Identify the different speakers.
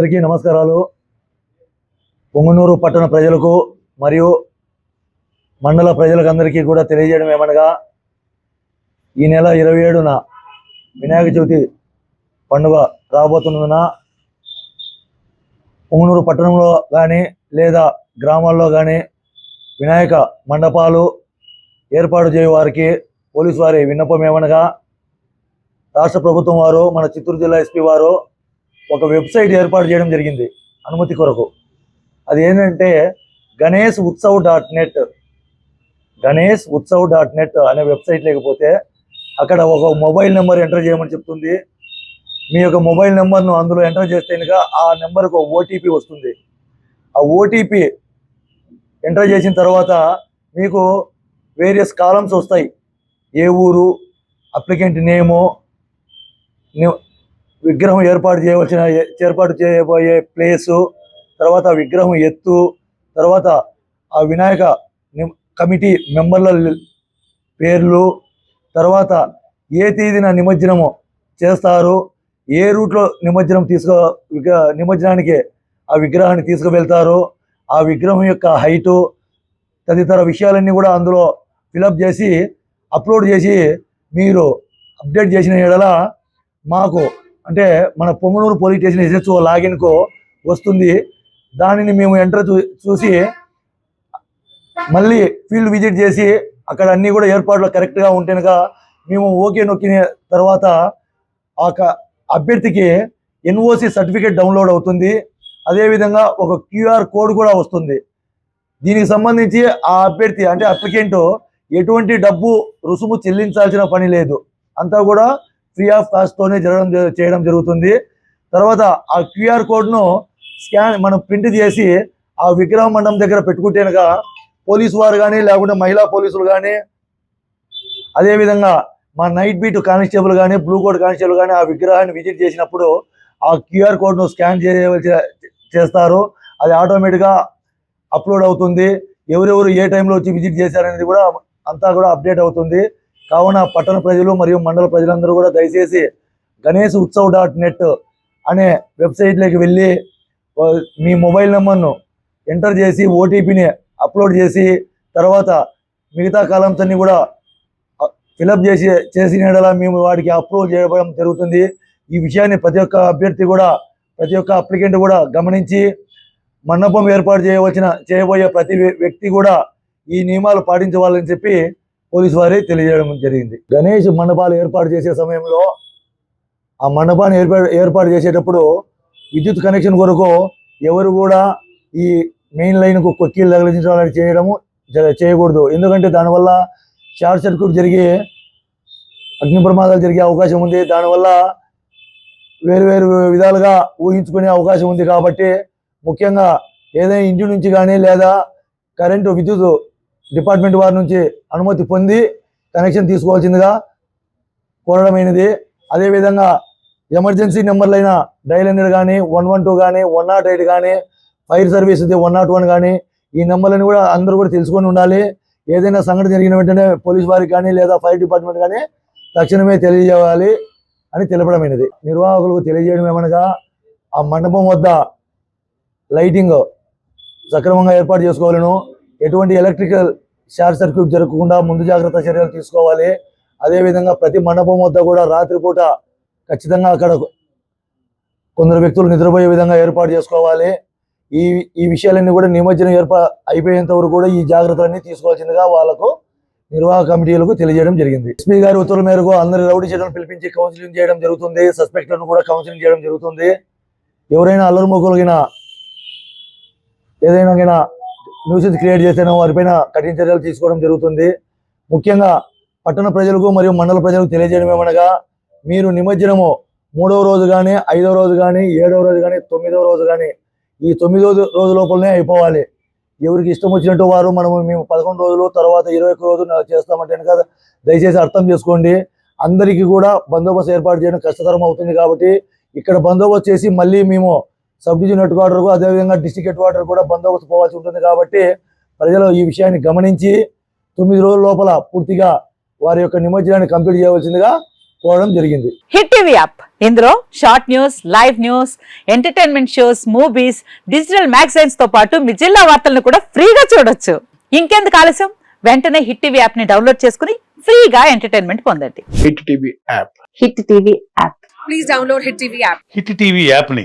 Speaker 1: అందరికీ నమస్కారాలు. పొంగునూరు పట్టణ ప్రజలకు మరియు మండల ప్రజలకు అందరికీ కూడా తెలియజేయడం ఏమనగా ఈ నెల ఇరవై ఏడున వినాయక చవితి పండుగ రాబోతున్నందున పొంగునూరు పట్టణంలో కానీ లేదా గ్రామాల్లో కానీ వినాయక మండపాలు ఏర్పాటు చేయవారికి పోలీసు వారి విన్నపం ఏమనగా రాష్ట్ర ప్రభుత్వం వారు మన చిత్తూరు జిల్లా ఎస్పీ వారు ఒక వెబ్సైట్ ఏర్పాటు చేయడం జరిగింది అనుమతి కొరకు. అది ఏంటంటే Ganesh Utsav dot net Ganesh Utsav dot net అనే వెబ్సైట్ లేకపోతే అక్కడ ఒక మొబైల్ నెంబర్ ఎంటర్ చేయమని చెప్తుంది. మీ యొక్క మొబైల్ నెంబర్ను అందులో ఎంటర్ చేస్తే ఆ నెంబర్కు ఒక ఓటీపీ వస్తుంది. ఆ ఓటీపీ ఎంటర్ చేసిన తర్వాత మీకు వేరియస్ కాలమ్స్ వస్తాయి. ఏ ఊరు అప్లికెంట్ నేము విగ్రహం ఏర్పాటు చేయవలసిన ఏర్పాటు చేయబోయే ప్లేసు తర్వాత విగ్రహం ఎత్తు తర్వాత ఆ వినాయక ని- కమిటీ మెంబర్ల పేర్లు తర్వాత ఏ తేదీన నిమజ్జనము చేస్తారు ఏ రూట్లో నిమజ్జనం తీసుకో నిమజ్జనానికి ఆ విగ్రహాన్ని తీసుకువెళ్తారు ఆ విగ్రహం యొక్క హైటు తదితర విషయాలన్నీ కూడా అందులో ఫిలప్ చేసి అప్లోడ్ చేసి మీరు అప్డేట్ చేసిన ఎడల మాకు అంటే మన పొంగనూరు పోలీస్ స్టేషన్ ఎస్హెచ్ఓ లాగిన్కు వస్తుంది. దానిని మేము ఎంటర్ చూ చూసి మళ్ళీ ఫీల్డ్ విజిట్ చేసి అక్కడ అన్నీ కూడా ఏర్పాట్లు కరెక్ట్గా ఉంటేనక మేము ఓకే నొక్కిన తర్వాత ఆ అభ్యర్థికి ఎన్ఓసి సర్టిఫికేట్ డౌన్లోడ్ అవుతుంది. అదేవిధంగా ఒక క్యూఆర్ కోడ్ కూడా వస్తుంది. దీనికి సంబంధించి ఆ అభ్యర్థి అంటే అప్లికెంట్ ఎటువంటి డబ్బు రుసుము చెల్లించాల్సిన పని లేదు. అంతా కూడా ఫ్రీ ఆఫ్ కాస్ట్తోనే జరగడం చేయడం జరుగుతుంది. తర్వాత ఆ క్యూఆర్ కోడ్ను స్కాన్ మనం ప్రింట్ చేసి ఆ విగ్రహ మండపం దగ్గర పెట్టుకుంటేనక పోలీసు వారు కానీ లేకుంటే మహిళా పోలీసులు కానీ అదేవిధంగా మా నైట్ బీట్ కానిస్టేబుల్ కానీ బ్లూ కోడ్ కానిస్టేబుల్ కానీ ఆ విగ్రహాన్ని విజిట్ చేసినప్పుడు ఆ క్యూఆర్ కోడ్ను స్కాన్ చేయవలసి చేస్తారు. అది ఆటోమేటిక్గా అప్లోడ్ అవుతుంది. ఎవరెవరు ఏ టైంలో వచ్చి విజిట్ చేశారనేది కూడా అంతా కూడా అప్డేట్ అవుతుంది. కావున పట్టణ ప్రజలు మరియు మండల ప్రజలందరూ కూడా దయచేసి గణేష్ ఉత్సవ్ డాట్ నెట్ అనే వెబ్సైట్లోకి వెళ్ళి మీ మొబైల్ నెంబర్ను ఎంటర్ చేసి ఓటీపీని అప్లోడ్ చేసి తర్వాత మిగతా కాలమ్స్ అన్ని కూడా ఫిలప్ చేసి చేసిన మేము వాటికి అప్రూవ్ చేయడం జరుగుతుంది. ఈ విషయాన్ని ప్రతి ఒక్క అభ్యర్థి కూడా ప్రతి ఒక్క అప్లికెంట్ కూడా గమనించి మండపం ఏర్పాటు చేయవలసిన చేయబోయే ప్రతి వ్యక్తి కూడా ఈ నియమాలు పాటించవాలని చెప్పి పోలీసు వారే తెలియజేయడం జరిగింది. గణేష్ మండపాలు ఏర్పాటు చేసే సమయంలో ఆ మండపాన్ని ఏర్పాటు ఏర్పాటు చేసేటప్పుడు విద్యుత్ కనెక్షన్ కొరకు ఎవరు కూడా ఈ మెయిన్ లైన్కు కొక్కీలు తగిలించడం చేయడము చేయకూడదు. ఎందుకంటే దానివల్ల షార్ట్ సర్క్యూట్ జరిగి అగ్ని ప్రమాదాలు జరిగే అవకాశం ఉంది. దానివల్ల వేరు వేరు విధాలుగా ఊహించుకునే అవకాశం ఉంది కాబట్టి ముఖ్యంగా ఏదైనా ఇంటి నుంచి కానీ లేదా కరెంటు విద్యుత్ డిపార్ట్మెంట్ వారి నుంచి అనుమతి పొంది కనెక్షన్ తీసుకోవాల్సిందిగా కోరడమైనది. అదేవిధంగా ఎమర్జెన్సీ నెంబర్లైన డైల్ హండ్రెడ్ కానీ వన్ వన్ టూ కానీ వన్ నాట్ ఎయిట్ కానీ fire service one nought one కానీ ఈ నెంబర్లను కూడా అందరూ కూడా తెలుసుకొని ఉండాలి. ఏదైనా సంఘటన జరిగిన వెంటనే పోలీస్ వారికి కానీ లేదా ఫైర్ డిపార్ట్మెంట్ కానీ తక్షణమే తెలియజేయాలి అని తెలపడమైనది. నిర్వాహకులకు తెలియజేయడం ఏమనగా ఆ మండపం వద్ద లైటింగ్ సక్రమంగా ఏర్పాటు చేసుకోవాలను. ఎటువంటి ఎలక్ట్రికల్ షార్ట్ సర్క్యూట్ జరగకుండా ముందు జాగ్రత్త చర్యలు తీసుకోవాలి. అదేవిధంగా ప్రతి మండపం వద్ద కూడా రాత్రిపూట ఖచ్చితంగా అక్కడ కొందరు వ్యక్తులు నిద్రపోయే విధంగా ఏర్పాటు చేసుకోవాలి. ఈ ఈ విషయాలన్నీ కూడా నిమజ్జనం ఏర్పా అయిపోయేంత వరకు కూడా ఈ జాగ్రత్తలన్నీ తీసుకోవాల్సిందిగా వాళ్ళకు నిర్వాహక కమిటీలకు తెలియజేయడం జరిగింది. ఎస్పీ గారి ఉత్తర్వుల మేరకు అందరి రౌడీ చేయడం పిలిపించి కౌన్సిలింగ్ చేయడం జరుగుతుంది. సస్పెక్ట్లను కూడా కౌన్సిలింగ్ చేయడం జరుగుతుంది. ఎవరైనా అల్లరి మొక్కలుగిన ఏదైనా న్యూసెన్స్ క్రియేట్ చేస్తేనో వారిపైన కఠిన చర్యలు తీసుకోవడం జరుగుతుంది. ముఖ్యంగా పట్టణ ప్రజలకు మరియు మండల ప్రజలకు తెలియజేయడం ఏమనగా మీరు నిమజ్జనము మూడవ రోజు కానీ ఐదవ రోజు కానీ ఏడవ రోజు కానీ తొమ్మిదవ రోజు కానీ ఈ తొమ్మిదో రోజు లోపలనే అయిపోవాలి. ఎవరికి ఇష్టం వచ్చినట్టు వారు మనము మేము పదకొండు రోజులు తర్వాత ఇరవై ఒక్క రోజు చేస్తామంటే కనుక దయచేసి అర్థం చేసుకోండి. అందరికీ కూడా బందోబస్తు ఏర్పాటు చేయడం కష్టతరం అవుతుంది కాబట్టి ఇక్కడ బందోబస్తు చేసి మళ్ళీ మేము సబ్ డివిజన్ హెడ్ క్వార్టర్కు అదేవిధంగా డిస్టిక్ హెడ్ క్వార్టర్ కూడా బందోబస్తు పోవాల్సి ఉంటుంది కాబట్టి ప్రజలు ఈ విషయాన్ని గమనించి తొమ్మిది రోజుల లోపల పూర్తిగా వారి యొక్క నిమజ్జనాన్ని కంప్లీట్ చేయవలసిందిగా పోవడం జరిగింది.
Speaker 2: Hit TV app. ఇందులో short news live news entertainment shows movies digital మ్యాగజైన్స్తో పాటు మీ జిల్లా వార్తలను కూడా ఫ్రీగా చూడొచ్చు. ఇంకెందుకు ఆలస్యం? వెంటనే హిట్ టీవీ యాప్ని డౌన్లోడ్ చేసుకుని ఫ్రీగా ఎంటర్టైన్మెంట్ పొందండి.
Speaker 3: Hit TV app.
Speaker 2: Hit TV app.
Speaker 4: Please download Hit TV app.
Speaker 5: Hit TV యాప్ని